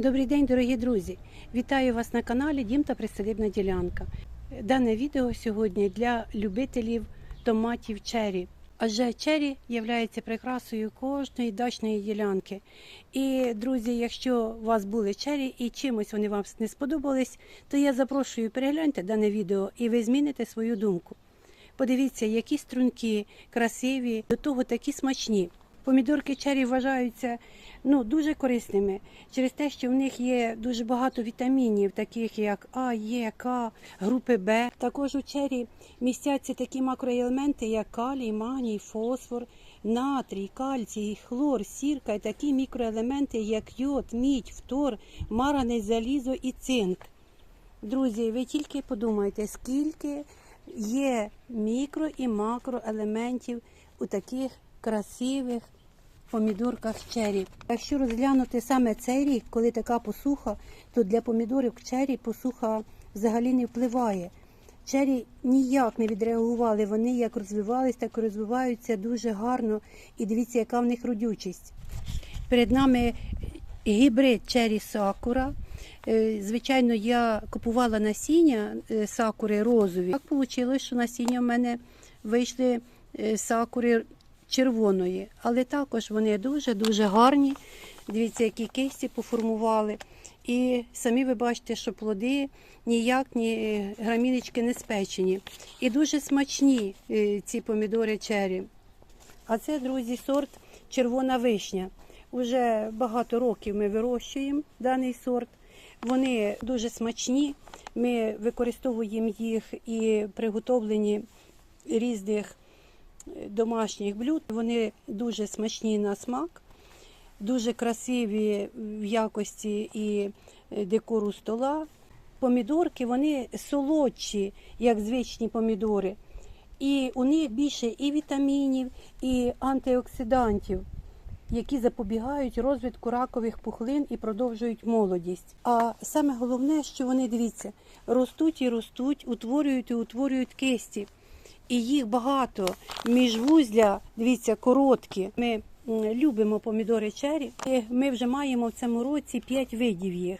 Добрий день, дорогі друзі! Вітаю вас на каналі Дім та Присадибна ділянка. Дане відео сьогодні для любителів томатів чері. Адже чері є прикрасою кожної дачної ділянки. І, друзі, якщо у вас були чері і чимось вони вам не сподобались, то я запрошую перегляньте дане відео і ви зміните свою думку. Подивіться, які струнки красиві, до того такі смачні. Помідорки чері вважаються ну, дуже корисними через те, що в них є дуже багато вітамінів, таких як А, Е, К, групи Б. Також у чері містяться такі макроелементи, як калій, магній, фосфор, натрій, кальцій, хлор, сірка і такі мікроелементи, як йод, мідь, фтор, марганець, залізо і цинк. Друзі, ви тільки подумайте, скільки є мікро і макроелементів у таких красивих помідорках чері. Якщо розглянути саме цей рік, коли така посуха, то для помідорів чері посуха взагалі не впливає. Чері ніяк не відреагували. Вони як розвивались, так і розвиваються дуже гарно. І дивіться, яка в них родючість. Перед нами гібрид чері сакура. Е, Звичайно, я купувала насіння е, сакури розові. Так вийшло, що насіння в мене вийшли е, сакури червоної, але також вони дуже-дуже гарні. Дивіться, які кисті поформували. І самі ви бачите, що плоди ніяк ні граміночки не спечені. І дуже смачні е, ці помідори чері. А це, друзі, сорт червона вишня. Уже багато років ми вирощуємо даний сорт. Вони дуже смачні. Ми використовуємо їх і приготовлені різних домашніх блюд. Вони дуже смачні на смак, дуже красиві в якості і декору стола. Помідорки вони солодші, як звичні помідори. І у них більше і вітамінів, і антиоксидантів, які запобігають розвитку ракових пухлин і продовжують молодість. А саме головне, що вони дивіться, ростуть і ростуть, утворюють і утворюють кисті і їх багато. Міжвузля, дивіться, короткі. Ми любимо помідори чері. І Ми вже маємо в цьому році 5 видів їх.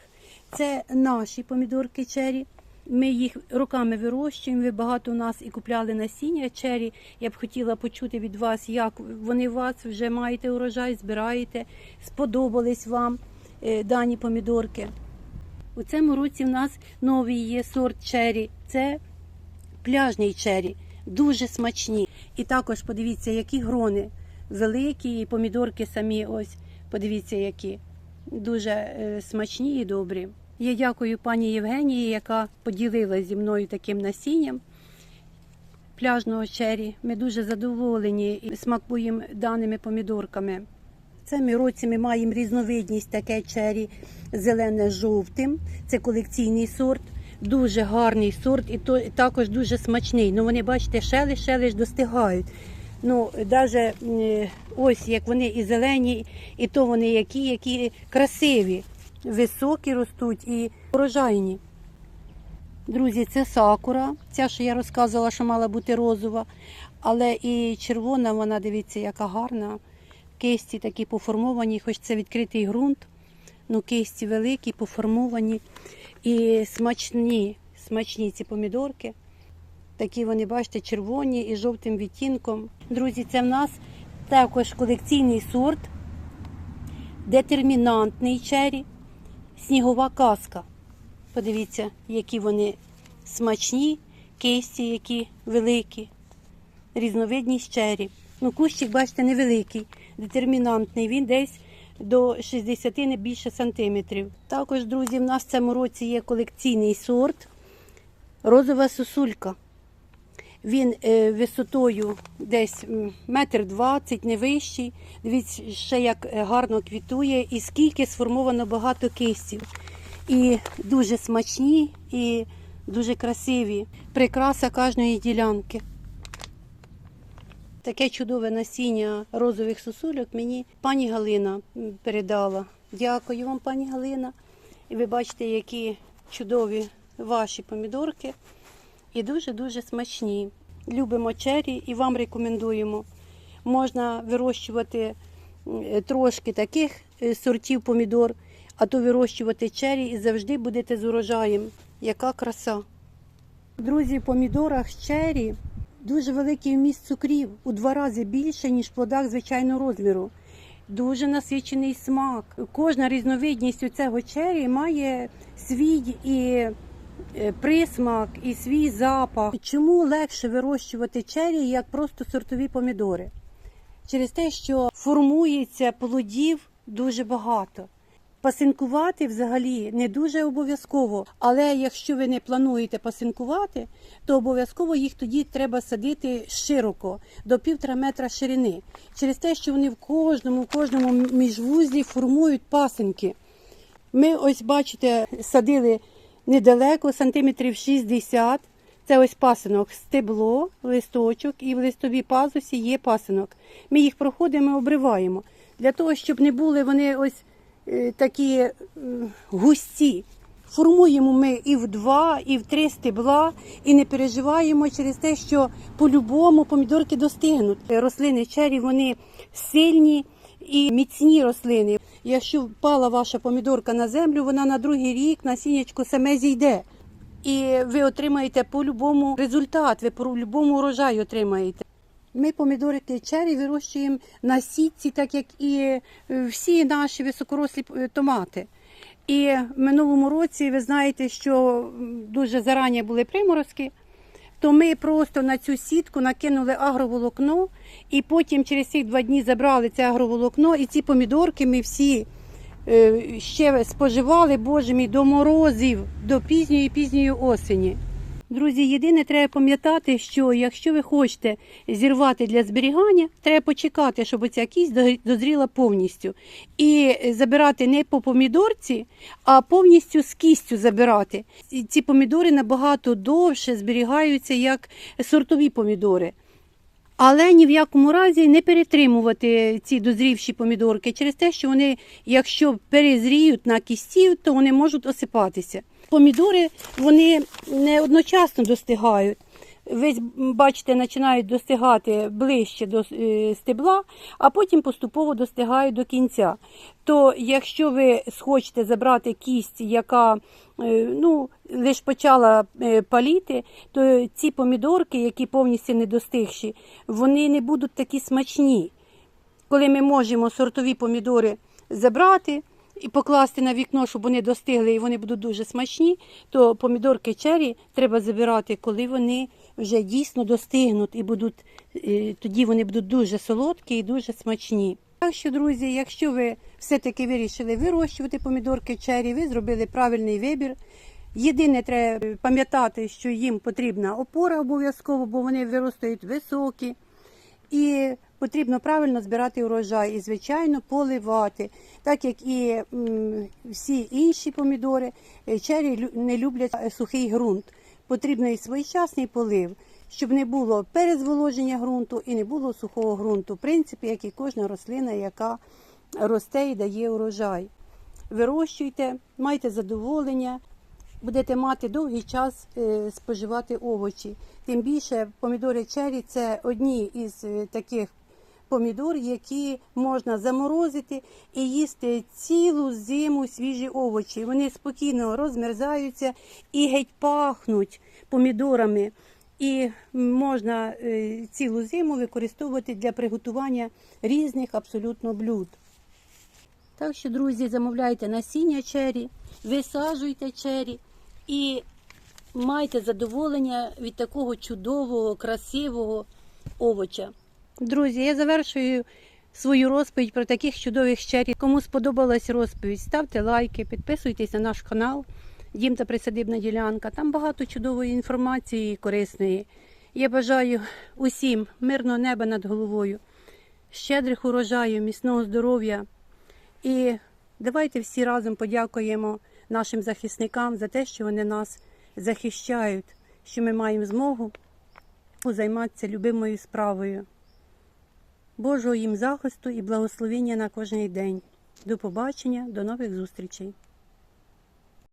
Це наші помідорки чері. Ми їх роками вирощуємо. Ви багато у нас і купляли насіння чері. Я б хотіла почути від вас, як вони у вас вже маєте урожай, збираєте, сподобались вам е, дані помідорки. У цьому році в нас новий є сорт чері. Це пляжний чері дуже смачні. І також подивіться, які грони великі, і помідорки самі ось, подивіться, які дуже е, смачні і добрі. Я дякую пані Євгенії, яка поділилася зі мною таким насінням пляжного чері. Ми дуже задоволені і смакуємо даними помідорками. В цьому році ми маємо різновидність таке чері зелене жовтим. Це колекційний сорт. Дуже гарний сорт і також дуже смачний. Ну вони, бачите, шелиш, шелиш достигають. Ну, навіть ось як вони і зелені, і то вони які, які красиві, високі ростуть і урожайні. Друзі, це сакура, ця, що я розказувала, що мала бути розова, але і червона, вона дивіться, яка гарна. Кисті такі поформовані, хоч це відкритий ґрунт, ну кисті великі, поформовані. І смачні, смачні ці помідорки. Такі вони, бачите, червоні і жовтим відтінком. Друзі, це в нас також колекційний сорт, детермінантний чері, снігова казка. Подивіться, які вони смачні, кисті, які великі, різновидність чері. Ну, кущик, бачите, невеликий, детермінантний. Він десь до 60 не більше сантиметрів. Також, друзі, в нас в цьому році є колекційний сорт розова сосулька. Він е, висотою десь метр двадцять, не вищий. Дивіться, ще як гарно квітує, і скільки сформовано багато кистів. І дуже смачні, і дуже красиві. Прикраса кожної ділянки. Таке чудове насіння розових сосульок мені пані Галина передала. Дякую вам, пані Галина. І ви бачите, які чудові ваші помідорки. І дуже-дуже смачні. Любимо чері і вам рекомендуємо. Можна вирощувати трошки таких е, сортів помідор, а то вирощувати чері і завжди будете з урожаєм. Яка краса! Друзі, в помідорах чері дуже великий вміст цукрів, у два рази більше, ніж в плодах звичайного розміру. Дуже насичений смак. Кожна різновидність у цього чері має свій і е, присмак, і свій запах. Чому легше вирощувати чері, як просто сортові помідори? Через те, що формується плодів дуже багато. Пасинкувати взагалі не дуже обов'язково, але якщо ви не плануєте пасинкувати, то обов'язково їх тоді треба садити широко до півтора метра ширини, через те, що вони в кожному, в кожному міжвузлі формують пасинки. Ми ось бачите, садили недалеко, сантиметрів 60. Це ось пасинок, стебло, листочок, і в листовій пазусі є пасинок. Ми їх проходимо, обриваємо. Для того, щоб не були вони ось такі е, густі. Формуємо ми і в два, і в три стебла, і не переживаємо через те, що по-любому помідорки достигнуть. Рослини чері вони сильні і міцні рослини. Якщо впала ваша помідорка на землю, вона на другий рік насіннячко саме зійде. І ви отримаєте по-любому результат, ви по-любому урожай отримаєте. Ми помідорики чері вирощуємо на сітці, так як і е, всі наші високорослі е, томати. І в минулому році ви знаєте, що дуже зарані були приморозки, то ми просто на цю сітку накинули агроволокно, і потім через ці два дні забрали це агроволокно, і ці помідорки ми всі е, ще споживали, боже мій, до морозів, до пізньої пізньої осені. Друзі, єдине треба пам'ятати, що якщо ви хочете зірвати для зберігання, треба почекати, щоб ця кість дозріла повністю. І забирати не по помідорці, а повністю з кістю забирати. Ці помідори набагато довше зберігаються як сортові помідори. Але ні в якому разі не перетримувати ці дозрівші помідорки через те, що вони, якщо перезріють на кісті, то вони можуть осипатися. Помідори вони не одночасно достигають. Ви бачите, починають достигати ближче до е, стебла, а потім поступово достигають до кінця. То якщо ви схочете забрати кість, яка е, ну, лише почала е, паліти, то ці помідорки, які повністю не достигші, вони не будуть такі смачні. Коли ми можемо сортові помідори забрати і покласти на вікно, щоб вони достигли і вони будуть дуже смачні, то помідорки чері треба забирати, коли вони вже дійсно достигнуть і будуть, е, тоді вони будуть дуже солодкі і дуже смачні. Так що, друзі, якщо ви все-таки вирішили вирощувати помідорки чері, ви зробили правильний вибір. Єдине, треба пам'ятати, що їм потрібна опора обов'язково, бо вони виростають високі. І потрібно правильно збирати урожай і, звичайно, поливати. Так як і всі інші помідори, е, чері не люблять е, сухий ґрунт. Потрібно і своєчасний полив, щоб не було перезволоження ґрунту і не було сухого ґрунту. В принципі, як і кожна рослина, яка росте і дає урожай. Вирощуйте, майте задоволення, будете мати довгий час е, споживати овочі. Тим більше помідори чері це одні із таких помідор, які можна заморозити і їсти цілу зиму свіжі овочі. Вони спокійно розмерзаються і геть пахнуть помідорами. І можна е, цілу зиму використовувати для приготування різних абсолютно блюд. Так що, друзі, замовляйте насіння чері, висаджуйте чері і майте задоволення від такого чудового, красивого овоча. Друзі, я завершую свою розповідь про таких чудових чері. Кому сподобалась розповідь, ставте лайки, підписуйтесь на наш канал Дім та присадибна ділянка. Там багато чудової інформації і корисної. Я бажаю усім мирного неба над головою, щедрих урожаю, міцного здоров'я. І давайте всі разом подякуємо нашим захисникам за те, що вони нас захищають, що ми маємо змогу займатися любимою справою. Божого їм захисту і благословення на кожний день. До побачення, до нових зустрічей.